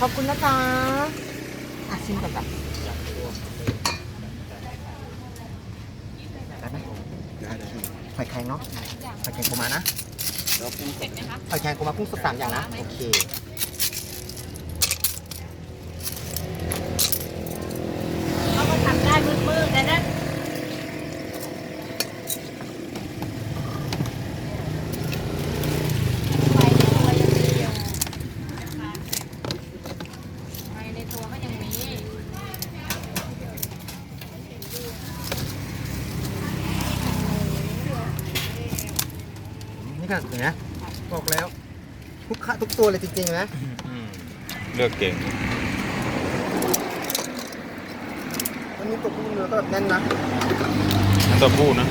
ขอบคุณนะจ๊ะอะชิมก่อนจ้ะได้ไหมได้ได้หอยแครงเนาะหอยแครงกูมานะแล้วกุ้งสดหอยแครงกูมากุ้งสดสามอย่างนะ โอเค เขาก็ทำได้มืดๆแต่นั้น ไฟในตัวยังมีอยู่ไฟในตัวก็ยังมี นี่ก็เห็นไหมบอกแล้ว ทุกขะทุก ตัวเลยจริงๆนะ อืมเลือกเก่ง วันนี้ตัวกุ้งเนื้อก็แบบแน่นนะน้ำเต้าหู้นะ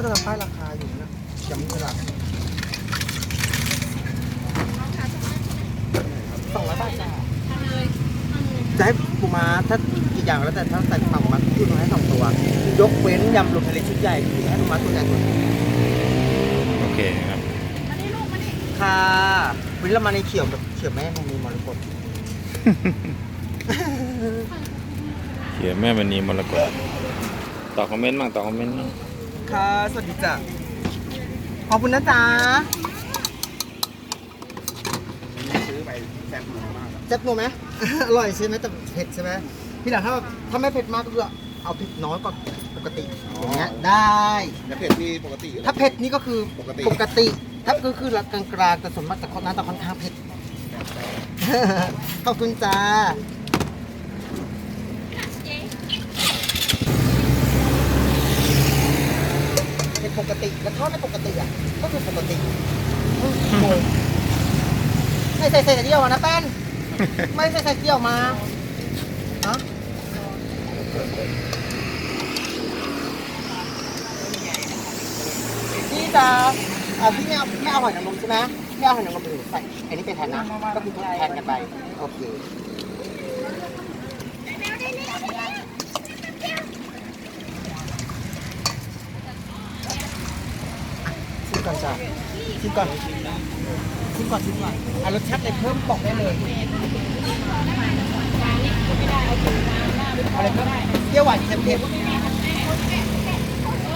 ก็จะทำป้ายราคาอยู่นะจำไม่ได้สองร้อยบาทจ้ะ จะให้ปูม้าถ้ากี่อย่างแล้วแต่ถ้าใส่ฝั่งปูม้าคือมาให้สองตัว ยกเว้นยำรวมทะเลชุดใหญ่คือให้ปูม้าตัวใหญ่ตัวนี้โอเคครับค่ะวันนี้เรามาในเขียวแบบเขียวแม่มันมีมรกตเขียนแม่มณีมรกตตอบคอมเมนต์บ้างตอบคอมเมนต์บ้างค่ะสวัสดีจ้ะขอบคุณนะจ๊ะซื้อไปแซ่บมากอะเจ็บนัวไหม อร่อยใช่ไหมแต่เผ็ดใช่ไหมพี่หลังถ้าถ้าไม่เผ็ดมากก็คือเอาเผ็ดน้อยกว่าปกติอย่างเงี้ยได้ แล้วเผ็ดที่ปกติอยู่แล้วถ้าเผ็ดนี่ก็คือปกติ ปกติ ถ้าก็คือกลางๆแต่ส่วนมากแต่คนนั้นแต่ค่อนข้างเผ็ด ขอบคุณจ้าเป็นปกติแล้วทอดไม่ปกติอะก็คือปกติโอ้โหไม่ใส่ใส่แต่เดียวอะนะแป้น ไม่ใส่ใส่เดียวมาฮะพี่จะอ่าพี่ไม่เอาไม่เอาหอยนางรมใช่ไหมไม่เอาหอยนางรมไปใส่อันนี้เป็นแทนนะก็คือทดแทนกันไปโอเคชิมก่อนจ้ะ ชิมก่อนชิมก่อนชิมก่อนอะรสชาติอะไรเพิ่มบอกได้เลยอะไรเพิ่มเปรี้ยวหวานเค็มเผ็ด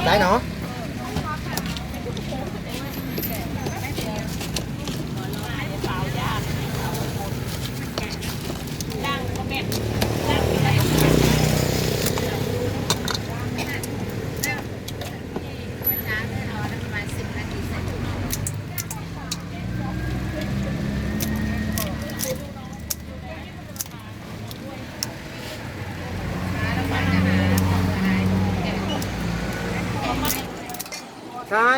ได้เนาะใช่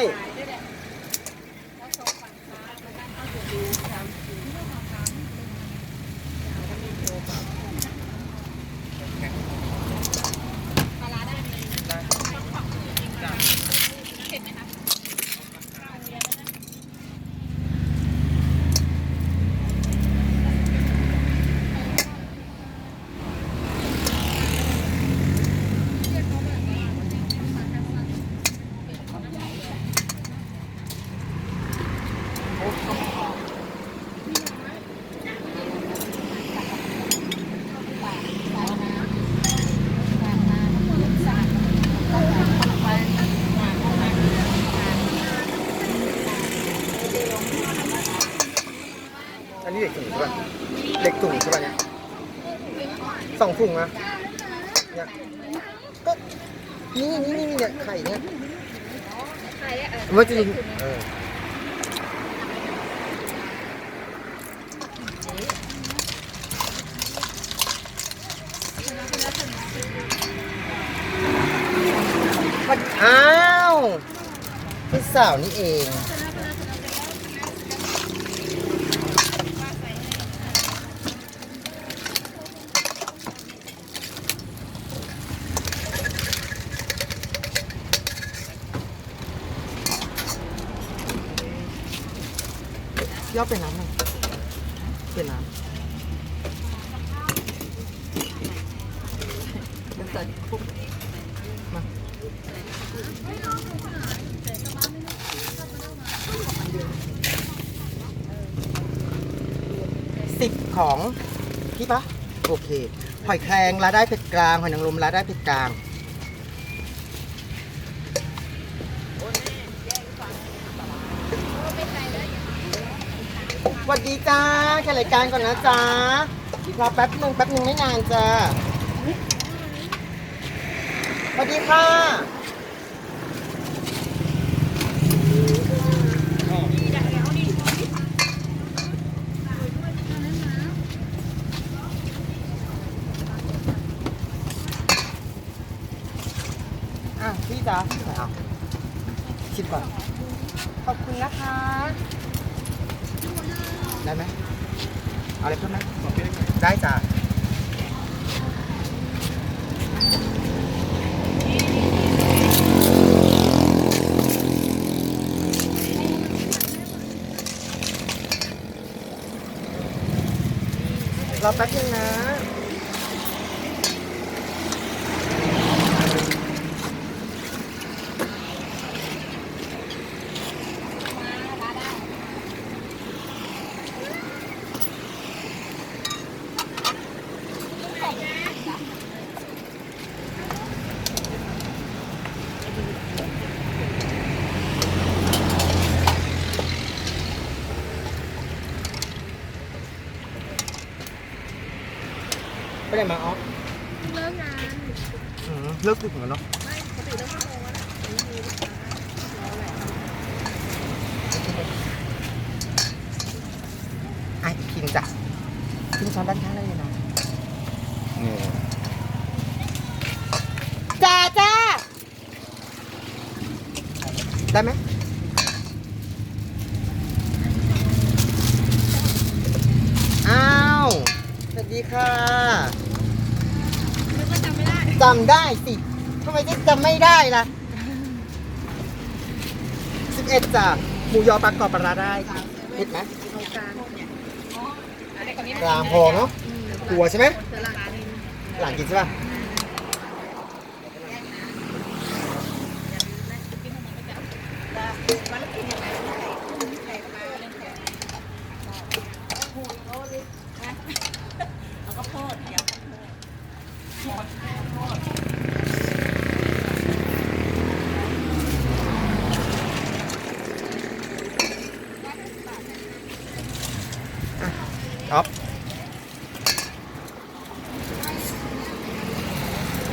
อันนี้เด็ก ถุงใช่ป่ะเด็กถุงใช่ป่ะเนี่ยสองถุงนะเนี่ยก็นี่นี่นี่เนี่ยไข่เนี่ยใครอะเออมันจะยิงเออมันอ้าวพี่สาวนี่เอง ย่อเป็นน้ำหน่อยเป็นน้ำมาสิบของพี่ปะโอเคหอยแครงลาได้เผ็ดกลางหอยนางรมลาได้เผ็ดกลาง สวัสดีจ้าแค่รายการก่อนนะจ้ารอแป๊บหนึ่งแป๊บหนึ่งไม่นานจ้าสวัสดีค่ะอะพี่จ้าเอาชิมก่อน ขอบคุณนะคะ ได้ไหมเอาอะไรเพิ่มไหมได้จ้ะรอแป๊บนึงนะ ไปไหนมาออฟเลิกงานอืมเลิกดึกเหมือนกันเนาะไม่ปกติต้องเข้าโมงแล้วนะไม่มีลูกค้ารอแหละไอ้พิงจ้ะพิงช้อนด้านข้างได้เลยนะนี่จ้าจ้าได้ไหมอ้าว สวัส ดีค่ะนึกว่าจำไม่ได้จำได้สิทำไมจะจำไม่ได้ล่ะ11จ้ะหมูยอปลากรอบปลาร้าได้เห็ดไหมเอากลางอะไรคนนี้กลางพอเนาะตัวใช่ไหมเจอละร้านนี้หลังกินใช่ป่ะ วันละกินยังไงใครมาเล่นแข่งเอาก็โพดเดี๋ยว ท็อป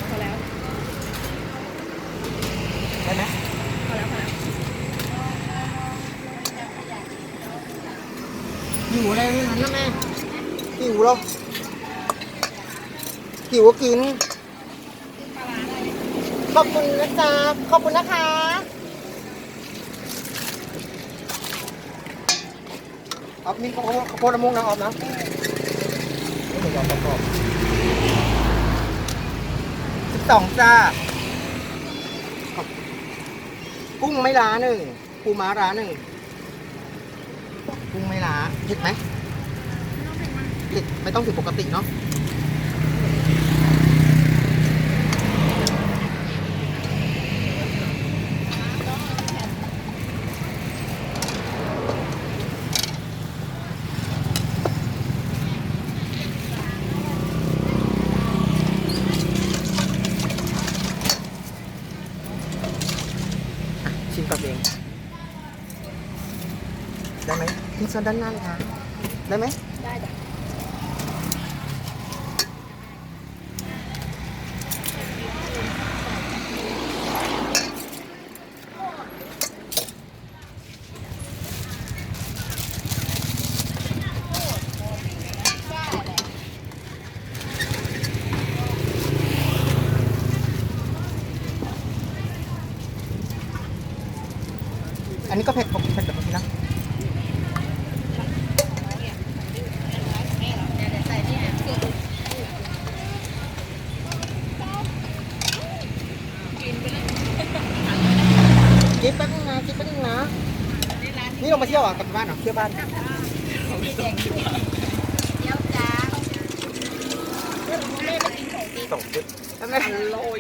พอแล้ว ได้ไหม พอแล้วพอแล้ว หิวอะไรไม่นั้นนะแม่หิวเหรอหิวก็กิน ขอบคุณนะ จ๊ะขอบคุณนะคะ ออฟมีข้าวโพดข้าวโพดละมุงนะออฟนะไม่เหมือนกันประกอบสิบสองจ้าขอบกุ้งไม่ล้าหนึ่งปูม้าร้าหนึ่งกุ้งไม่ล้าเผ็ดไหมเผ็ดไม่ต้องถึงปกติเนาะ ชิมกับเอง ได้ ส่วนด้านหน้าเลยค่ะ ได้ไหม ได้จ้ะ อันนี้ก็เผ็ดผมเผ็ดแบบนี้นะ กิ๊บแป๊บนึงนะกิ๊บแป๊บนึงนะ นี่ลงมาเที่ยวเหรอะกลับ บ้านเหรอเที่ยวบ้านเดี๋ยวจ้าแม่ไปกินของดีส่งคลิปอร่อย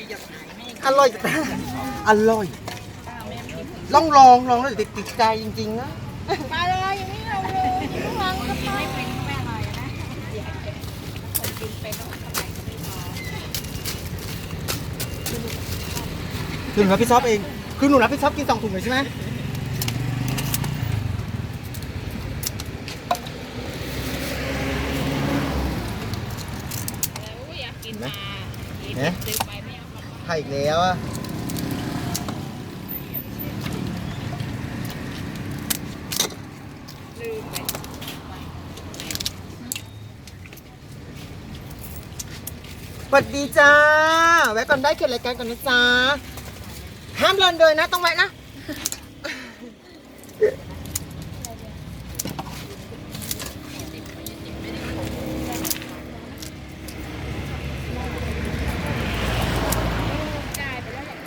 อร่อยอร่อยลองลองลองแล้วเดี๋ยวติดใจจริงๆนะมาเลยอย่างนี้เราเลยอย่าเพิ่งวางก็ไม่เป็นแม่อร่อยนะคนกินเป็นต้องทำไมก็ไม่พอคือหนูรับผิดชอบเอง คือหนูรับผิดชอบกินสองถุงเลยใช่ไหม แล้วอยา กกินมาเนี่ยซื้อไปไม่เอามาไข่อีกแล้วอะสวัสดีจ้า แวะก่อนได้เขียนรายการก่อนนะจ้าห้ามเลินเลยนะ ต้องแวะนะ จ่ายไปแล้วแหละ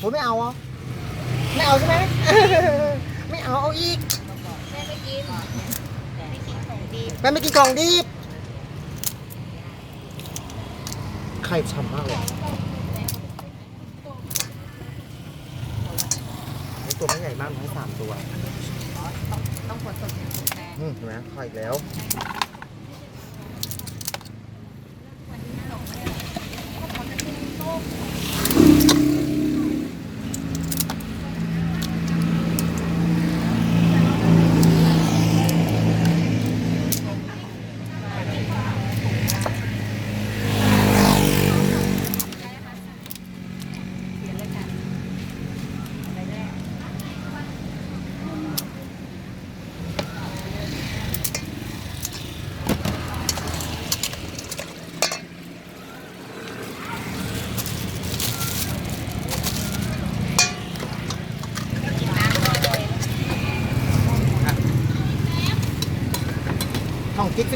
โอ้ยไม่เอาอะไม่เอาใช่ไหม ไม่เอา เอาอีก แม่ไม่กินไม่กินของดี แม่ไม่กินกล่องดิบไข่ฉ่ำมากเลยไอ้ตัวไม่ใหญ่มากมันให้สามตัว ต้องกดสดแทนอืมเห็นไหมไข่อีกแล้ว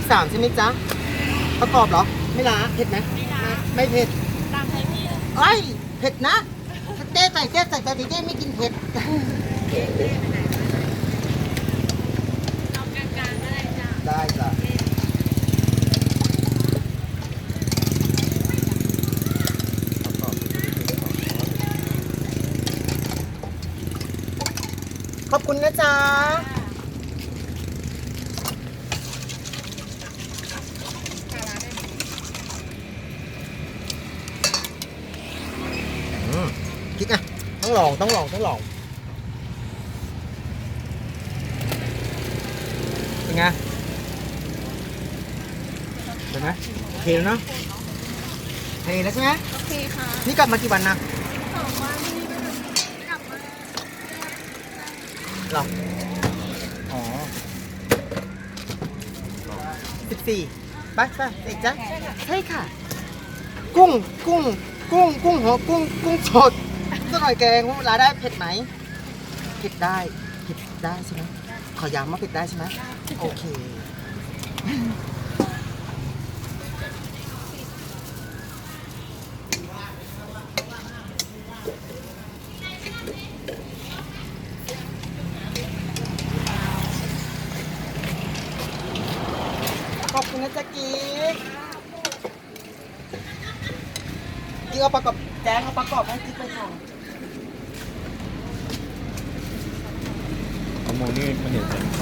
สิบสามใช่ไหมจ๊ะ ประกอบเหรอ ไม่ล้าเผ็ดไหมไม่เผ็ด ตามใจพี่เอ้ย เผ็ดนะถ้าเจ๊ใส่เจ๊ใส่แต่เจ๊ไม่กินเผ็ด เอากลางๆก็ได้จ้าได้จ้ะขอบคุณนะจ๊ะ อืมกิ๊กอะ ต้อง ลองต้องลองต้องลองเป็นไงเห็นไหมโอเคแล้วเนอะโอเคแล้วใช่ไหมโอเคค่ะนี่กลับมากี่วันนะสองวันนี้ก็กลับมาหรออ๋อสิบสี่ไปไปเอกจ้ะใช่ค่ะ กุ้งกุ้งกุ้งกุ้งหัวกุ้งกุ้งสด สักหน่อยแกงเวลาได้เผ็ดไหมเผ็ดได้เผ็ดได้ใช่ไหมขอย้ำว่าเผ็ดได้ใช่ไหมโอเคขอบคุณนะจ๊ะกิ๊กกิ๊กเอาประกอบแจ้งเอาประกอบให้กิ๊กไปส่ง ขโมย นี่มันเห็นแสงไฟ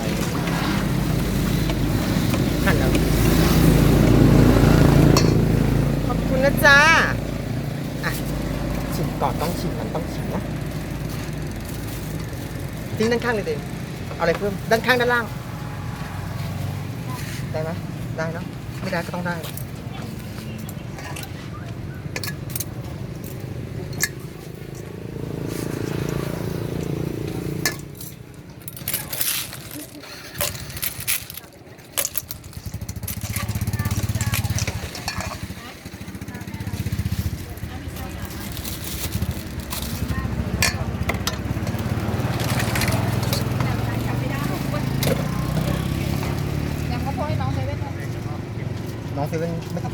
หันแล้วขอบคุณนะจ๊ะอะชิมก่อนต้องชิมมันต้องชิมนะทิ้งด้านข้างเลยเด่นเอาอะไรเพิ่มด้านข้างด้านล่าง ได้ไหมได้เนอะไม่ได้ก็ต้องได้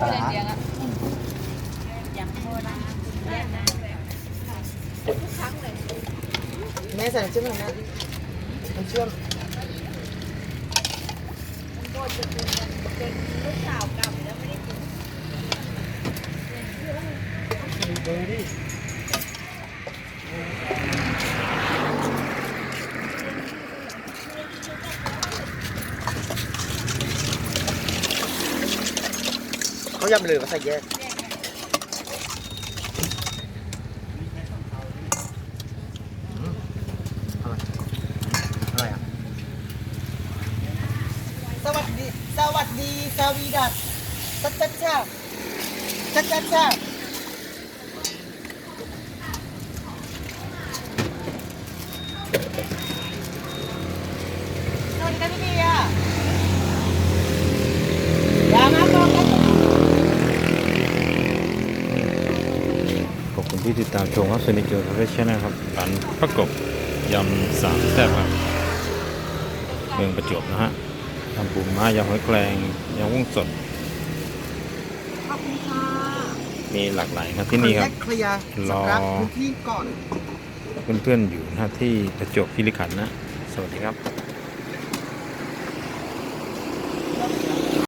ปลาร้าแม่ใส่น้ำเชื่อมหน่อยนะเชื่อม โบจะเป็นเป็นลูกสาวเก่าแล้วไม่ได้กิน เขา ยำเลยมาใส่แยกอืมอร่อยอร่อยอะสวัสดี สวัสดีสวีดัสชัดชัดชาชัดชัดชาสวัสดีครับพี่เบียร์อย่ามาก่อนนะ ขอบคุณ ที่ติดตามชมครับสนิทเกิร์ลคาเฟ่ชนะครับร้านประกบยำสามแซ่บครับเมืองประจวบนะฮะทำปูม้ายำหอยแครงยำกุ้งสดขอบคุณค่ะมีหลากหลายครับที่นี่ครับขออญาตเคลียร์รอสำหรับพื้นที่ก่อนเพื่อนๆอยู่นะที่ประจวบคีรีขันธ์นะ สวัสดีครับ